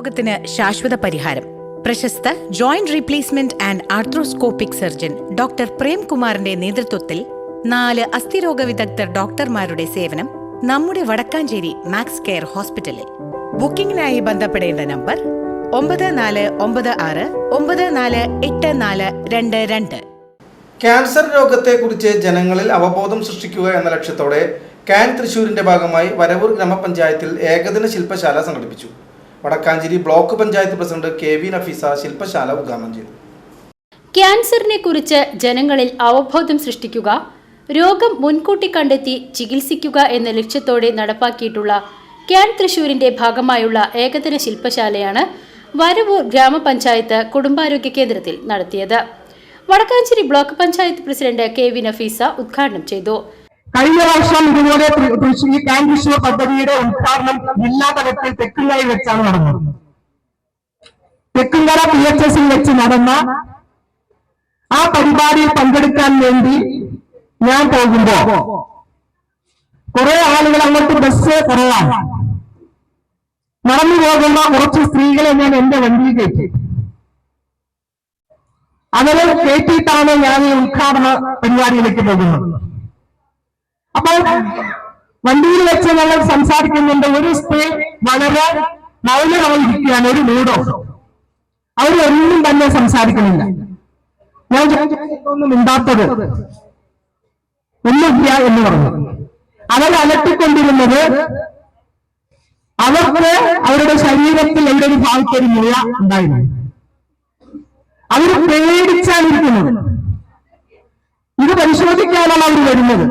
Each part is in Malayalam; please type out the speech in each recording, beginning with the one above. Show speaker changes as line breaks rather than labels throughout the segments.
രോഗത്തിന് ശാശ്വത പരിഹാരം. പ്രശസ്ത joint replacement and arthroscopic surgeon doctor പ്രേംകുമാറിന്റെ നേതൃത്വത്തിൽ നാല് അസ്ഥിരോഗ വിദഗ്ധർ ഡോക്ടർമാരുടെ സേവനം നമ്മുടെ വടക്കാഞ്ചേരി മാക്സ് കെയർ ഹോസ്പിറ്റലിൽ. ബുക്കിംഗിനായി ബന്ധപ്പെടേണ്ട നമ്പർ ഒമ്പത് നാല് ഒമ്പത് ആറ് ഒമ്പത് നാല് എട്ട് നാല് രണ്ട് രണ്ട്.
ക്യാൻസർ രോഗത്തെക്കുറിച്ച് ജനങ്ങളിൽ അവബോധം സൃഷ്ടിക്കുക എന്ന ലക്ഷ്യത്തോടെ ക്യാൻ തൃശൂരിന്റെ ഭാഗമായി വരവൂർ ഗ്രാമപഞ്ചായത്തിൽ ഏകദിന ശില്പശാല സംഘടിപ്പിച്ചു. Vadakkanchery block panchayat president K V Nafeesa ശില്പശാല ഉദ്ഘാടനം ചെയ്തു.
ക്യാൻസറിനെ കുറിച്ച് ജനങ്ങളിൽ അവബോധം സൃഷ്ടിക്കുക രോഗം മുൻകൂട്ടി കണ്ടെത്തി ചികിത്സിക്കുക എന്ന ലക്ഷ്യത്തോടെ നടപ്പാക്കിയിട്ടുള്ള ക്യാൻ തൃശൂരിന്റെ ഭാഗമായുള്ള ഏകദിന ശില്പശാലയാണ് വരവൂർ ഗ്രാമപഞ്ചായത്ത് കുടുംബാരോഗ്യ കേന്ദ്രത്തിൽ നടത്തിയത്. Vadakkanchery block panchayat president K V Nafeesa ഉദ്ഘാടനം ചെയ്തു.
കഴിഞ്ഞ വർഷം ഇതുപോലെ ഈ തൃശ്ശൂർ പദ്ധതിയുടെ ഉദ്ഘാടനം ജില്ലാ തലത്തിൽ തെക്കുംകരയിൽ വെച്ചാണ് നടന്നത്. തെക്കുംകര പി എച്ച് എസിൽ വെച്ച് നടന്ന ആ പരിപാടിയിൽ പങ്കെടുക്കാൻ വേണ്ടി ഞാൻ പോകുമ്പോ കുറെ ആളുകൾ അങ്ങോട്ട് ബസ് കുറവാണ്. നടന്നു പോകുന്ന കുറച്ച് സ്ത്രീകളെ ഞാൻ എന്റെ വണ്ടിയിൽ കയറ്റി. അവരെ കയറ്റിയിട്ടാണ് ഞാൻ ഈ ഉദ്ഘാടന പരിപാടിയിലേക്ക് പോകുന്നത്. അപ്പോൾ വണ്ടിയിൽ വെച്ച് ഞങ്ങൾ സംസാരിക്കുന്നുണ്ട് ഒരു സ്ത്രീ വളരെ മൗനമായിരിക്കുകയാണ് ഒരു മൂടോ? അവരൊന്നും തന്നെ സംസാരിക്കുന്നില്ല. ഞാൻ ഒന്നും മിണ്ടാത്തത് ഒന്നുമില്ല എന്ന് പറഞ്ഞു. അവർ അലട്ടിക്കൊണ്ടിരുന്നത് അവർക്ക് അവരുടെ ശരീരത്തിൽ എവിടെ ഒരു ഭാഗത്ത് ഒരു മുഴ ഉണ്ടായിരുന്നു. അവർ പേടിച്ചാണ് ഇരിക്കുന്നത്. ഇത് പരിശോധിക്കാനാണ് അവർ വരുന്നത്.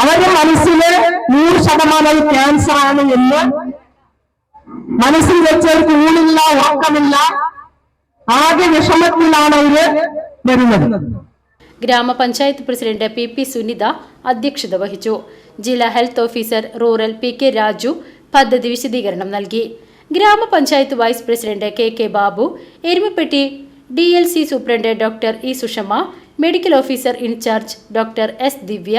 അവരുടെ മനസ്സിലെ നൂറ് ശതമാനം ക്യാൻസർ ആണ് എന്ന് മനസ്സിൽ വെച്ചവർക്ക് ഊണില്ല ഉറക്കമില്ല ആകെ വിഷമത്തിലാണ് അവർ വരുന്നത്.
ഗ്രാമപഞ്ചായത്ത് പ്രസിഡന്റ് പി പി സുനിത അധ്യക്ഷത വഹിച്ചു. ജില്ലാ health officer rural P K Raju പദ്ധതി വിശദീകരണം നൽകി. ഗ്രാമപഞ്ചായത്ത് vice president K K Babu Erumapetty D L C superintendent doctor E Sushama medical officer incharge doctor S Divya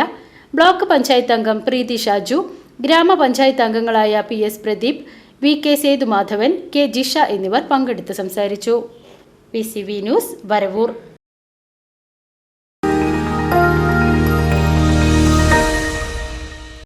block panchayat അംഗം പ്രീതി ഷാജു ഗ്രാമപഞ്ചായത്ത് അംഗങ്ങളായ P S Pradeep V K Sethumadhavan K Jisha എന്നിവർ പങ്കെടുത്ത് സംസാരിച്ചു. P C V news Varavoor.